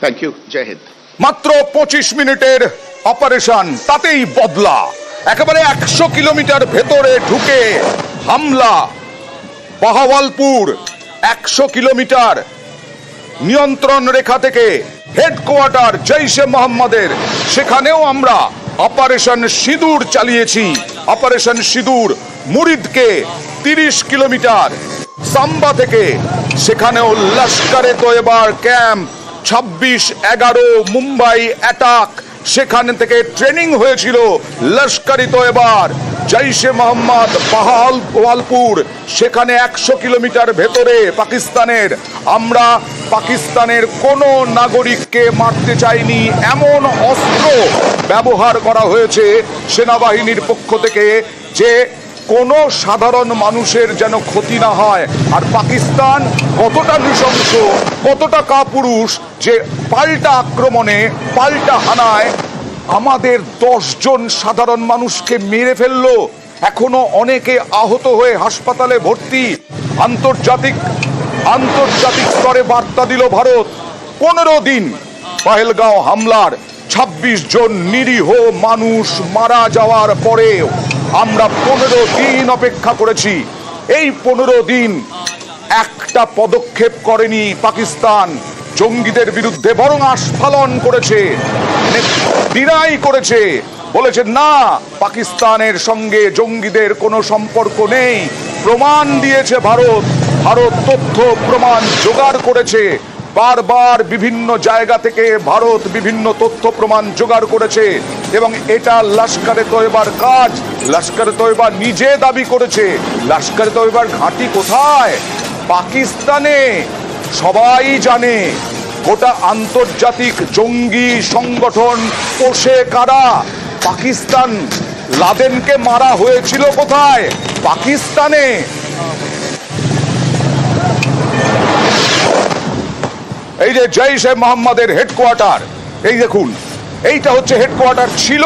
Thank you জয় হিন্দ মাত্র পঁচিশ মিনিটের অপারেশন, তাতেই বদলা। একেবারে একশো কিলোমিটার ভেতরে ঢুকে হামলা। বাহাওয়ালপুর, একশো কিলোমিটার নিয়ন্ত্রণ রেখা থেকে হেডকোয়ার্টার জৈশে মোহাম্মদের। সেখানেও আমরা অপারেশন সিঁদুর চালিয়েছি। অপারেশন সিঁদুর মুরিদকে তিরিশ কিলোমিটার সাম্বা থেকে। সেখানেও লস্করে তোয়েবার ক্যাম্প। ছাব্বিশ এগারো মুম্বাই অ্যাটাক সেখান থেকে ট্রেনিং হয়েছিল লস্করি এবার। জৈশে মোহাম্মদ পাহাল ওয়ালপুর সেখানে একশো কিলোমিটার ভেতরে পাকিস্তানের। আমরা পাকিস্তানের কোনো নাগরিককে মারতে চাইনি। এমন অস্ত্র ব্যবহার করা হয়েছে সেনাবাহিনীর পক্ষ থেকে যে কোনো সাধারণ মানুষের যেন ক্ষতি না হয়। আর পাকিস্তান কতটা নৃশংস, কতটা কাপুরুষ যে পাল্টা আক্রমণে, পাল্টা হানায় আমাদের জন সাধারণ মানুষকে মেরে ফেলল। এখনও অনেকে আহত হয়ে হাসপাতালে ভর্তি। আন্তর্জাতিক আন্তর্জাতিক স্তরে বার্তা দিল ভারত। পনেরো দিন পাহেলগাঁও হামলার ২৬ জন নিরীহ মানুষ মারা যাওয়ার পরেও আমরা পনেরো দিন অপেক্ষা করেছি। এই পনেরো দিন একটা পদক্ষেপ করেনি পাকিস্তান। জঙ্গিদের বিরুদ্ধে বরং আস্ফালন করেছে ডিনাই করেছে। বলেছে, না, পাকিস্তানের সঙ্গে জঙ্গিদের কোনো সম্পর্ক নেই। প্রমাণ দিয়েছে ভারত। ভারত তথ্য প্রমাণ জোগাড় করেছে। বারবার বিভিন্ন জায়গা থেকে ভারত বিভিন্ন তথ্য প্রমাণ জোগাড় করেছে এবং এটা লস্করে তৈবার কাজ। লস্করে তৈবা নিজে দাবি করেছে। লস্করে তৈবার ঘাঁটি কোথায়? পাকিস্তানে। সবাই জানে গোটা আন্তর্জাতিক জঙ্গি সংগঠন পোষে কারা? পাকিস্তান। লাদেনকে মারা হয়েছিল কোথায়? পাকিস্তানে। এই যে জৈশে মোহাম্মদের হেডকোয়ার্টার এই দেখুন এইটা হচ্ছে হেডকোয়ার্টার ছিল।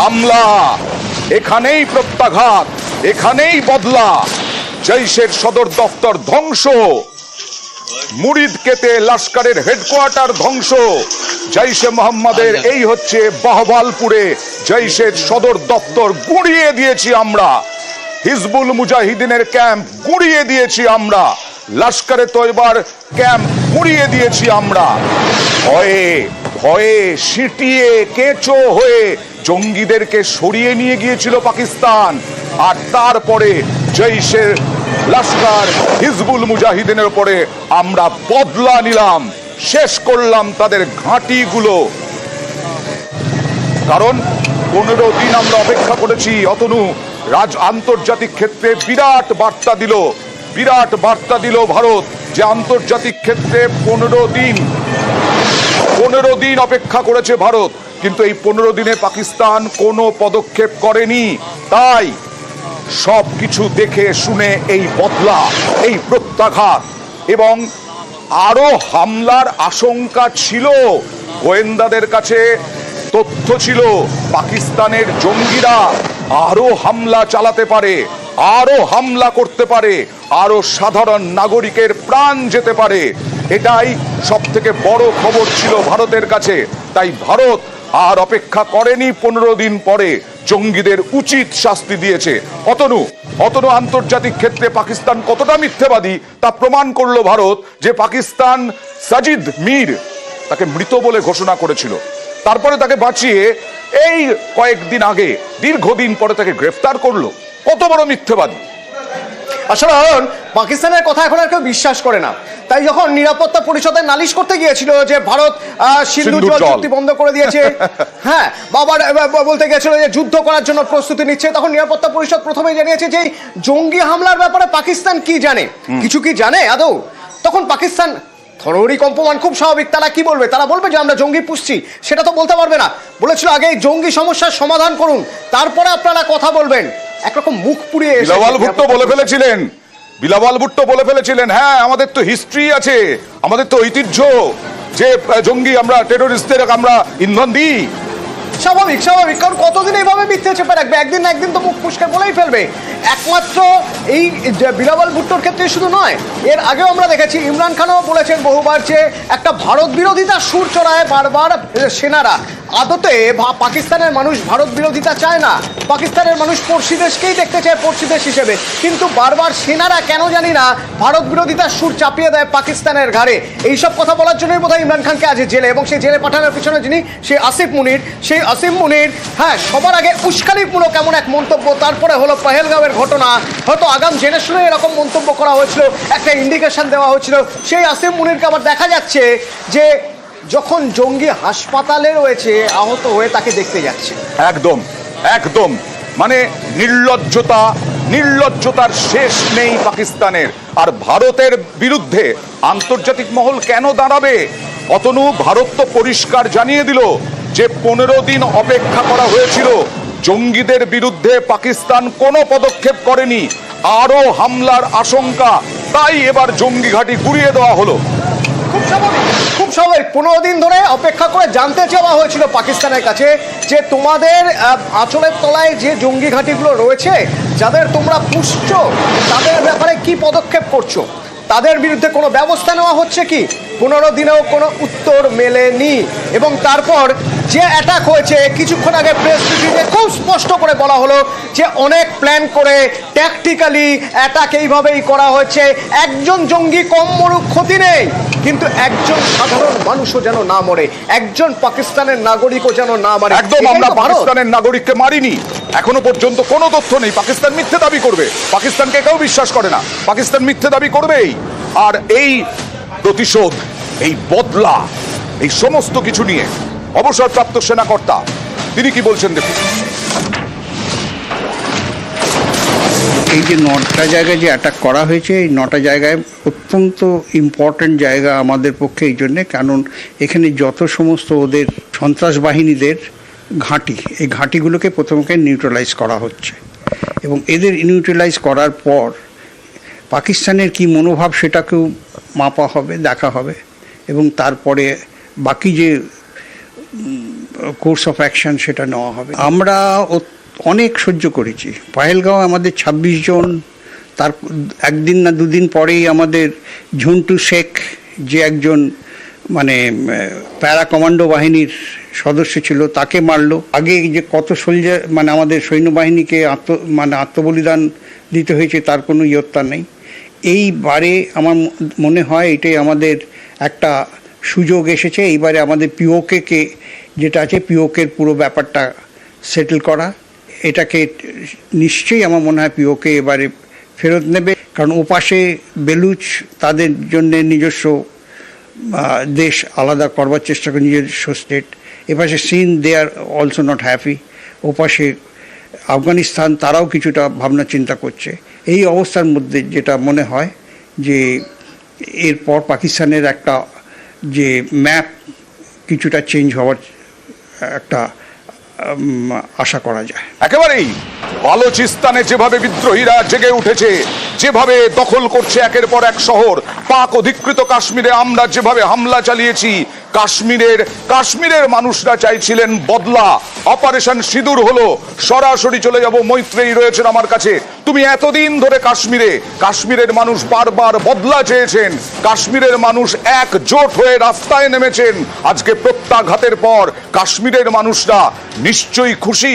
হামলা এখানেই প্রত্যাঘাত এখানেই বদলা। জৈশের সদর দপ্তর ধ্বংস। মুরিদ কেতে লস্করের হেডকোয়ার্টার ধ্বংস। জৈশে মোহাম্মদের এই হচ্ছে বাহবালপুরে জৈশের সদর দপ্তর গুড়িয়ে দিয়েছি আমরা। হিজবুল মুজাহিদিনের ক্যাম্প গুড়িয়ে দিয়েছি আমরা। লস্করে তৈবার ক্যাম্প গুড়িয়ে দিয়েছি আমরা। ভয়ে ভয়ে সিটিয়ে কেঁচো হয়ে জঙ্গিদেরকে সরিয়ে নিয়ে গিয়েছিল পাকিস্তান। আর তারপরে জৈশের লস্কর হিজবুল মুজাহিদিনের উপরে আমরা বদলা নিলাম, শেষ করলাম তাদের ঘাঁটিগুলো। কারণ পনেরো দিন আমরা অপেক্ষা করেছি, অতনু রাজ আন্তর্জাতিক ক্ষেত্রে বিরাট বার্তা দিল বিরাট বার্তা দিল ভারত যে আন্তর্জাতিক ক্ষেত্রে পনেরো দিন পনেরো দিন অপেক্ষা করেছে ভারত। কিন্তু এই পনেরো দিনে পাকিস্তান কোনো পদক্ষেপ করেনি। তাই সব কিছু দেখে শুনে এই বদলা, এই প্রত্যাঘাত এবং আরও হামলার আশঙ্কা ছিল। গোয়েন্দাদের কাছে তথ্য ছিল, পাকিস্তানের জঙ্গিরা আরও হামলা চালাতে পারে। আরও হামলা করতে পারে, আরও সাধারণ নাগরিকের প্রাণ যেতে পারে। এটাই সব থেকে বড় খবর ছিল ভারতের কাছে। তাই ভারত আর অপেক্ষা করেনি পনেরো দিন পরে। জঙ্গিদের উচিত শাস্তি দিয়েছে। অতনু অতনু আন্তর্জাতিক ক্ষেত্রে পাকিস্তান কতটা মিথ্যেবাদী তা প্রমাণ করল ভারত যে পাকিস্তান সাজিদ মীর তাকে মৃত বলে ঘোষণা করেছিল। তারপরে তাকে বাঁচিয়ে এই কয়েকদিন আগে দীর্ঘদিন পরে তাকে গ্রেফতার করল। কত বড় মিথ্যেবাদী। আসলে পাকিস্তানের কথা এখন আর কেউ বিশ্বাস করে না। তাই যখন নিরাপত্তা পরিষদে নালিশ করতে গিয়েছিল যে ভারত সিন্ধু জল জল। চুক্তি বন্ধ করে দিয়েছে হ্যাঁ বাবার বলতে গেছিল যে যুদ্ধ করার জন্য প্রস্তুতি নিচ্ছে তখন নিরাপত্তা পরিষদ প্রথমে জানিয়েছে যে জঙ্গি হামলার ব্যাপারে পাকিস্তান কি জানে? কিছু কি জানে আদৌ? তখন পাকিস্তান থরহরি কম্পমান খুব স্বাভাবিক। তারা কি বলবে? তারা বলবে যে আমরা জঙ্গি পুষছি। সেটা তো বলতে পারবে না। বলেছিল আগে এই জঙ্গি সমস্যার সমাধান করুন। তারপরে আপনারা কথা বলবেন। একরকম মুখ পুড়িয়ে বিলাওয়াল ভুট্টো বলে ফেলেছিলেন। বিলাওয়াল ভুট্টো বলে ফেলেছিলেন। হ্যাঁ আমাদের তো হিস্ট্রি আছে। আমাদের তো ঐতিহ্য যে জঙ্গি আমরা টেরোরিস্টদের আমরা ইন্ধন দিই। স্বাভাবিক স্বাভাবিক। কারণ কতদিন এইভাবে মিথ্যে চেপে রাখবে? একদিন না একদিন তো মুখ ফুসকে বলেই ফেলবে। একমাত্র এই যে বিলাওয়াল ভুট্টোর ক্ষেত্রে শুধু নয়, এর আগেও আমরা দেখেছি, ইমরান খানও বলেছেন বহুবার যে একটা ভারত বিরোধিতা সুর চড়ায় বারবার সেনারা। আদতে পাকিস্তানের মানুষ ভারত বিরোধিতা চায় না। পাকিস্তানের মানুষ পড়শি দেশকেই দেখতে চায় পড়শি দেশ হিসেবে। কিন্তু বারবার সেনারা কেন জানি না ভারত বিরোধিতার সুর চাপিয়ে দেয় পাকিস্তানের ঘাড়ে। এইসব কথা বলার জন্যই বোধহয় ইমরান খানকে আজ জেলে এবং সেই জেলে পাঠানোর পিছনে যিনি, সেই আসিফ মুনির, সেই আসিফ মুনির। হ্যাঁ সবার আগে উস্কানিমূলক এমন এক মন্তব্য, তারপরে হলো পহেলগাঁওয়ের ঘটনা। হয়তো আগাম জেনে শুনে এরকম মন্তব্য করা হয়েছিল, একটা ইন্ডিকেশন দেওয়া হয়েছিল। সেই আসিম মুনিরকে আবার দেখা যাচ্ছে যে যখন জঙ্গি হাসপাতালে রয়েছে, আহত হয়ে তাকে দেখতে যাচ্ছে। একদম একদম। মানে নির্লজ্জতা, নির্লজ্জতার শেষ নেই পাকিস্তানের। আর ভারতের বিরুদ্ধে আন্তর্জাতিক মহল কেন দাঁড়াবে? অতনু ভারত তো পরিষ্কার জানিয়ে দিল যে পনেরো দিন অপেক্ষা করা হয়েছিল, জঙ্গিদের বিরুদ্ধে পাকিস্তান কোনো পদক্ষেপ করেনি। আরও হামলার আশঙ্কা, তাই এবার জঙ্গি ঘাঁটি গুড়িয়ে দেওয়া হলো। খুব স্বাভাবিক খুব স্বাভাবিক। পনেরো দিন ধরে অপেক্ষা করে জানতে চাওয়া হয়েছিল পাকিস্তানের কাছে যে তোমাদের আঁচলের তলায় যে জঙ্গি ঘাঁটিগুলো রয়েছে, যাদের তোমরা পুষছো, তাদের ব্যাপারে কি পদক্ষেপ করছ? তাদের বিরুদ্ধে কোনো ব্যবস্থা নেওয়া হচ্ছে কি? পনেরো দিনেও কোনো উত্তর মেলেনি। এবং তারপর যে অ্যাটাক হয়েছে কিছুক্ষণ আগে প্রেস ব্রিফিংয়ে খুব স্পষ্ট করে বলা হলো যে অনেক প্ল্যান করে ট্যাকটিক্যালি অ্যাটাক এইভাবেই করা হয়েছে। একজন জঙ্গি কম মরুক ক্ষতি নেই কিন্তু একজন সাধারণ মানুষও যেন না মরে একজন পাকিস্তানের নাগরিকও যেন না মরে। একদম আমরা। পাকিস্তানের নাগরিককে মারিনি এখনও পর্যন্ত কোনো তথ্য নেই। পাকিস্তান মিথ্যে দাবি করবে পাকিস্তানকে কেউ বিশ্বাস করে না। পাকিস্তান মিথ্যে দাবি করবেই। আর এই প্রতিশোধ এই বদলা এই সমস্ত কিছু নিয়ে অবসরপ্রাপ্ত সেনাকর্তা, তিনি কি বলছেন দেখুন। এই যে নটা জায়গায় যে অ্যাটাক করা হয়েছে, এই নটা জায়গায় অত্যন্ত ইম্পর্ট্যান্ট জায়গা আমাদের পক্ষে এই জন্যে, কারণ এখানে যত সমস্ত ওদের সন্ত্রাস বাহিনীদের ঘাঁটি, এই ঘাঁটিগুলোকে প্রথমকে নিউট্রালাইজ করা হচ্ছে। এবং এদের নিউট্রালাইজ করার পর পাকিস্তানের কি মনোভাব সেটাকেও মাপা হবে, দেখা হবে। এবং তারপরে বাকি যে কোর্স অফ অ্যাকশন সেটা নেওয়া হবে। আমরা অনেক সহ্য করেছি। পাহেলগাঁও আমাদের ২৬ জন, তার একদিন না দুদিন পরেই আমাদের ঝন্টু শেখ যে একজন মানে প্যারা কমান্ডো বাহিনীর সদস্য ছিল, তাকে মারলো। আগে যে কত সোলজার মানে আমাদের সৈন্যবাহিনীকে আত্ম মানে আত্মবলিদান দিতে হয়েছে, তার কোনো ইয়ত্তা নেই। এইবারে আমার মনে হয় এটাই আমাদের একটা সুযোগ এসেছে। এইবারে আমাদের পিওকে কে যেটা আছে পিওকের পুরো ব্যাপারটা সেটেল করা। এটাকে নিশ্চয়ই আমার মনে হয় পিওকে এবারে ফেরত নেবে। কারণ ওপাশে বেলুচ, তাদের জন্য নিজস্ব দেশ আলাদা করবার চেষ্টা করে, নিজস্ব স্টেট এপাশে since they are also not happy ওপাশে আফগানিস্তান, তারাও কিছুটা ভাবনা চিন্তা করছে। এই অবস্থার মধ্যে যেটা মনে হয় যে, এরপর পাকিস্তানের একটা যে ম্যাপ কিছুটা চেঞ্জ হওয়ার একটা আশা করা যায়। একেবারেই। বালোচিস্তানে যেভাবে বিদ্রোহীরা জেগে উঠেছে, যেভাবে দখল করছে একের পর এক শহর, পাক অধিকৃত কাশ্মীরে আমরা যেভাবে হামলা চালিয়েছি, কাশ্মীরের কাশ্মীরের মানুষরা চাইছিলেন বদলা। অপারেশন সিঁদুর হলো, সরাসরি চলে যাব, মৈত্রেয়ী রয়েছেন আমার কাছে। তুমি এতদিন ধরে কাশ্মীরে, কাশ্মীরের মানুষ বারবার বদলা চেয়েছেন, কাশ্মীরের মানুষ একজোট হয়ে রাস্তায় নেমেছেন। আজকে প্রত্যাঘাতের পর কাশ্মীরের মানুষরা নিশ্চয়ই খুশি।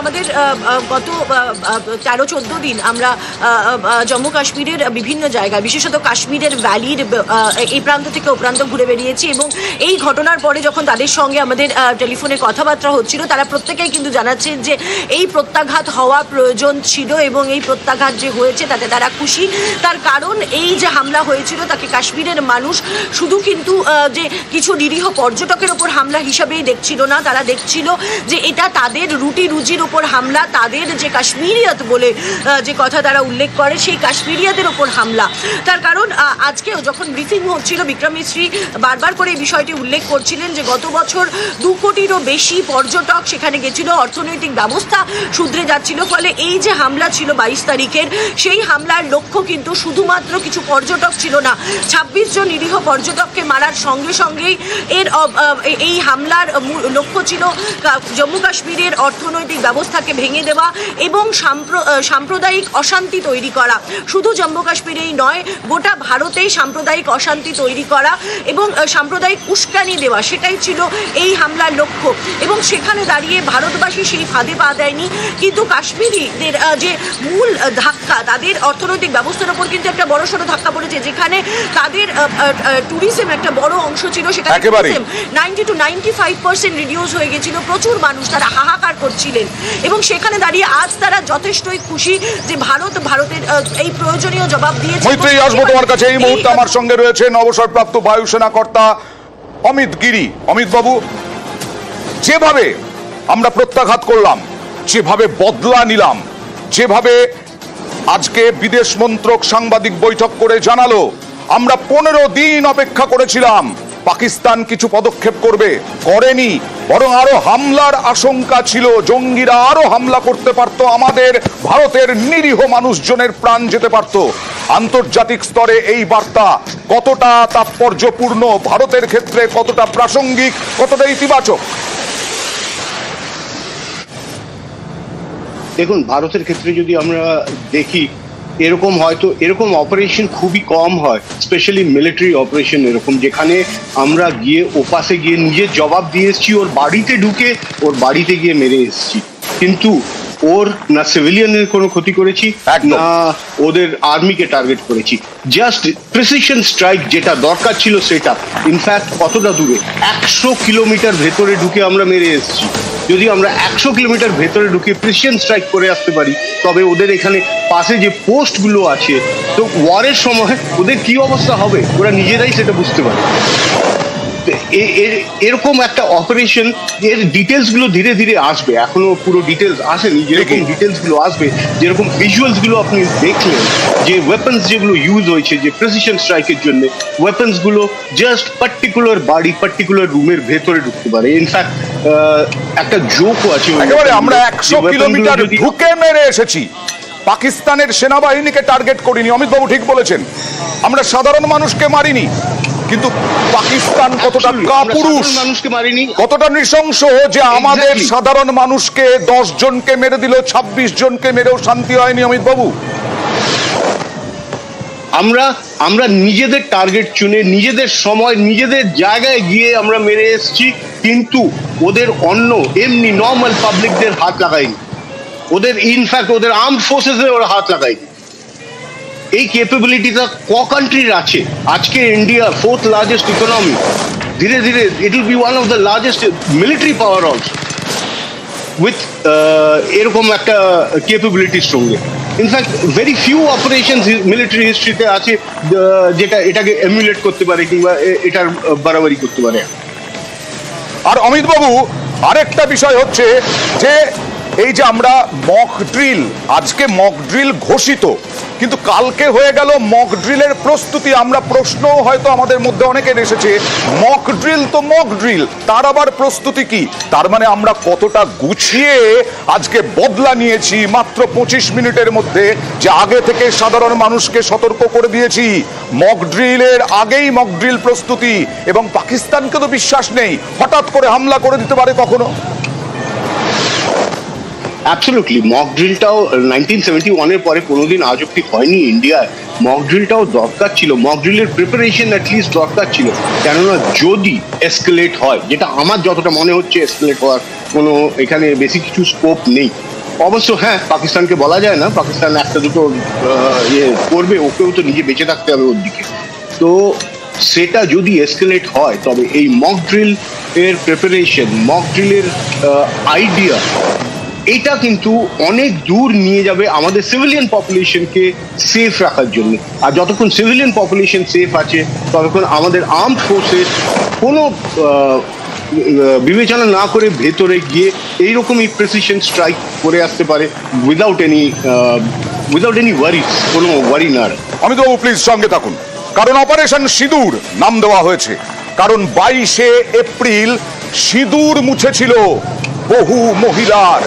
আমাদের গত তেরো, চোদ্দ দিন আমরা জম্মু কাশ্মীরের বিভিন্ন জায়গায়, বিশেষত কাশ্মীরের ভ্যালির এই প্রান্ত থেকে ও প্রান্ত ঘুরে বেরিয়েছি এবং এই ঘটনার পরে যখন তাদের সঙ্গে আমাদের টেলিফোনে কথাবার্তা হচ্ছিল, তারা প্রত্যেকেই কিন্তু জানাচ্ছেন যে এই প্রত্যাঘাত হওয়া প্রয়োজন ছিল এবং এই প্রত্যাঘাত যে হয়েছে তাতে তারা খুশি। তার কারণ এই যে হামলা হয়েছিল, তাকে কাশ্মীরের মানুষ শুধু কিন্তু যে কিছু নিরীহ পর্যটকের ওপর হামলা হিসাবেই দেখছিল না, তারা দেখছিল যে এটা তাদের রুটি রুজি গোষ্ঠীর ওপর হামলা, তাদের যে কাশ্মীরিয়াত বলে যে কথা তারা উল্লেখ করে, সেই কাশ্মীরিয়াদের ওপর হামলা। তার কারণ আজকেও যখন ব্রিফিং হচ্ছিল, বিক্রম মিশ্রি বারবার করে এই বিষয়টি উল্লেখ করছিলেন যে গত বছর দু কোটিরও বেশি পর্যটক সেখানে গেছিল, অর্থনৈতিক ব্যবস্থা শুধরে যাচ্ছিল, ফলে এই যে হামলা ছিল বাইশ তারিখের, সেই হামলার লক্ষ্য কিন্তু শুধুমাত্র কিছু পর্যটক ছিল না। ছাব্বিশ জন নিরীহ পর্যটককে মারার সঙ্গে সঙ্গেই এর এই হামলার লক্ষ্য ছিল জম্মু কাশ্মীরের অর্থনৈতিক ব্যবস্থাকে ভেঙে দেওয়া এবং সাম্প্র- সাম্প্রদায়িক অশান্তি তৈরি করা। শুধু জম্মু কাশ্মীরেই নয় গোটা ভারতেই সাম্প্রদায়িক অশান্তি তৈরি করা এবং সাম্প্রদায়িক উস্কানি দেওয়া সেটাই ছিল এই হামলার লক্ষ্য। এবং সেখানে দাঁড়িয়ে ভারতবাসী সেই ফাঁদে পা দেয়নি। কিন্তু কাশ্মীরিদের যে মূল ধাক্কা তাদের অর্থনৈতিক ব্যবস্থার উপর কিন্তু একটা বড় সড়ো ধাক্কা পড়েছে যেখানে তাদের ট্যুরিজম একটা বড় অংশ ছিল সেখানে ninety two ninety five percent reduce হয়ে গেছিল। প্রচুর মানুষ তারা হাহাকার করছিলেন। এবং সেখানে দাঁড়িয়ে আজ তারা যথেষ্টই খুশি যে ভারত ভারতের এই প্রয়োজনীয় জবাব দিয়েছে। মৈত্রী আসব তোমার কাছে। এই মুহূর্তে আমার সঙ্গে রয়েছেন অবসরপ্রাপ্ত বায়ুসেনা কর্তা অমিত গিরি। অমিত বাবু যেভাবে আমরা প্রত্যাঘাত করলাম যেভাবে বদলা নিলাম যেভাবে আজকে বিদেশ মন্ত্রক সাংবাদিক বৈঠক করে জানালো আমরা পনেরো দিন অপেক্ষা করেছিলাম। পাকিস্তান কিছু পদক্ষেপ করবে করেনি। বরং আরও হামলার আশঙ্কা ছিল। জঙ্গিরা আরও হামলা করতে পারত। আমাদের ভারতের নিরীহ মানুষজনের প্রাণ যেতে পারত। আন্তর্জাতিক স্তরে এই বার্তা কতটা তাৎপর্যপূর্ণ, ভারতের ক্ষেত্রে কতটা প্রাসঙ্গিক, কতটা ইতিবাচক? দেখুন, ভারতের ক্ষেত্রে যদি আমরা দেখি এরকম হয়তো, এরকম অপারেশন খুবই কম হয় স্পেশালি মিলিটারি অপারেশন এরকম, যেখানে আমরা গিয়ে ওপাশে গিয়ে নিজের জবাব দিয়ে এসেছি, ওর বাড়িতে ঢুকে ওর বাড়িতে গিয়ে মেরে এসেছি। কিন্তু ওর না সিভিলিয়ানের কোনো ক্ষতি করেছি না ওদের আর্মিকে টার্গেট করেছি। জাস্ট প্রিসিশন স্ট্রাইক যেটা দরকার ছিল সেটা। ইনফ্যাক্ট কতটা দূরে? একশো কিলোমিটার ভেতরে ঢুকে আমরা মেরে এসেছি। যদি আমরা একশো কিলোমিটার ভেতরে ঢুকে প্রিসিশন স্ট্রাইক করে আসতে পারি তবে ওদের এখানে পাশে যে পোস্টগুলো আছে তো ওয়ারের সময় ওদের কি অবস্থা হবে? ওরা নিজেরাই সেটা বুঝতে পারে এরকম একটা অপারেশন এর ডিটেলসগুলো ধীরে ধীরে আসবে। এখনও পুরো ডিটেলস আসেনি যেরকম ডিটেলসগুলো আসবে যেরকম ভিজুয়ালসগুলো আপনি দেখলেন যে ওয়েপন্স যেগুলো ইউজ হয়েছে যে প্রেসিশন স্ট্রাইকের জন্য ওয়েপন্সগুলো জাস্ট পার্টিকুলার বাড়ি পার্টিকুলার রুমের ভেতরে ঢুকতে পারে। ইনফ্যাক্ট একটা জোকও আছে একেবারে আমরা একশো কিলোমিটার ঢুকে মেরে এসেছি পাকিস্তানের সেনাবাহিনীকে টার্গেট করিনি অমিতবাবু ঠিক বলেছেন। আমরা সাধারণ মানুষকে মারিনি কিন্তু পাকিস্তান কতটা কাপুরুষ মানুষকে মারিনি। কতটা নৃশংস যে আমাদের সাধারণ মানুষকে দশ জনকে মেরে দিল ছাব্বিশ জনকে মেরেও শান্তি হয়নি অমিতবাবু আমরা আমরা নিজেদের টার্গেট চুনে নিজেদের সময় নিজেদের জায়গায় গিয়ে আমরা মেরে এসেছি কিন্তু ওদের অন্য এমনি নর্মাল পাবলিকদের হাত লাগাইনি। ওদের ইনফ্যাক্ট ওদের আর্ম ফোর্সেসে ওরা হাত লাগাইনি। এই ক্যাপাবিলিটিটা ক কান্ট্রির আছে? আজকে ইন্ডিয়া ফোর্থ লার্জেস্ট ইকোনমি ধীরে ধীরে it will be one of the largest military power also with এরকম একটা ক্যাপাবিলিটির সঙ্গে। In fact very few operation military হিস্ট্রিতে আছে যেটা এটাকে এমুলেট করতে পারে কিংবা এটার বাড়াবাড়ি করতে পারে। আর অমিতবাবু, আরেকটা বিষয় হচ্ছে যে এই যে আমরা মক ড্রিল আজকে মক ড্রিল ঘোষিত, কিন্তু কালকে হয়ে গেল মক ড্রিলের প্রস্তুতি। আমরা প্রশ্ন হয়তো আমাদের মধ্যে অনেকের এসেছে মক ড্রিল তো মক ড্রিল তার আবার প্রস্তুতি কি? তার মানে আমরা কতটা গুছিয়ে আজকে বদলা নিয়েছি, মাত্র পঁচিশ মিনিটের মধ্যে, যে আগে থেকে সাধারণ মানুষকে সতর্ক করে দিয়েছি। মক ড্রিলের আগেই মক ড্রিল প্রস্তুতি, এবং পাকিস্তানকে তো বিশ্বাস নেই, হঠাৎ করে হামলা করে দিতে পারে কখনো? অ্যাবসলুটলি মক ড্রিলটাও নাইনটিন সেভেন্টি ওয়ানের পরে কোনোদিন আজ অব্দি হয়নি ইন্ডিয়ায় মক ড্রিলটাও দরকার ছিল। মক ড্রিলের প্রিপারেশন অ্যাটলিস্ট দরকার ছিল। কেননা যদি এসকেলেট হয়, যেটা আমার যতটা মনে হচ্ছে এসকেলেট হওয়ার, কোনো এখানে বেশি কিছু স্কোপ নেই। অবশ্য হ্যাঁ পাকিস্তানকে বলা যায় না। পাকিস্তান একটা দুটো ইয়ে করবে, ওকেও তো নিজে বেঁচে থাকতে হবে ওর দিকে। তো সেটা যদি এসকেলেট হয়, তবে এই মক ড্রিল এর প্রিপারেশন মক ড্রিলের আইডিয়া এটা কিন্তু অনেক দূর নিয়ে যাবে আমাদের সিভিলিয়ান পপুলেশনকে সেফ রাখার জন্য। আর যতক্ষণ সিভিলিয়ান পপুলেশন সেফ আছে, ততক্ষণ আমাদের আর্মড ফোর্সেস কোনো বিবেচনা না করে ভেতরে গিয়ে এইরকমই প্রেসিশন স্ট্রাইক করে আসতে পারে without any without any worry কোনো ওয়ারি না অমিতবাবু প্লিজ সঙ্গে থাকুন। কারণ অপারেশন সিঁদুর নাম দেওয়া হয়েছে। কারণ বাইশে এপ্রিল সিঁদুর মুছেছিল বহু মহিলার।